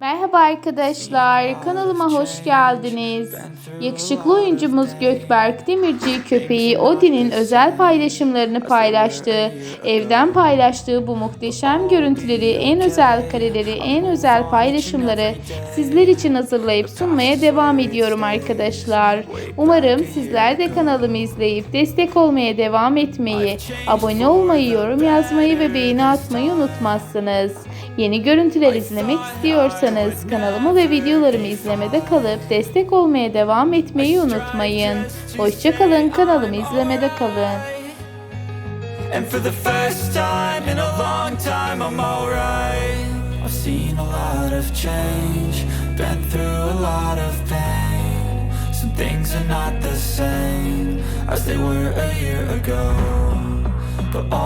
Merhaba arkadaşlar, kanalıma hoş geldiniz. Yakışıklı oyuncumuz Gökberk Demirci köpeği Odin'in özel paylaşımlarını paylaştı. Evden paylaştığı bu muhteşem görüntüleri, en özel kareleri, en özel paylaşımları sizler için hazırlayıp sunmaya devam ediyorum arkadaşlar. Umarım sizler de kanalımı izleyip destek olmaya devam etmeyi, abone olmayı, yorum yazmayı ve beğeni atmayı unutmazsınız. Yeni görüntüler izlemek istiyorsanız kanalımı ve videolarımı izlemede kalıp destek olmaya devam etmeyi unutmayın. Hoşçakalın kanalımı izlemede kalın. Things are not the same as they were a year ago. But all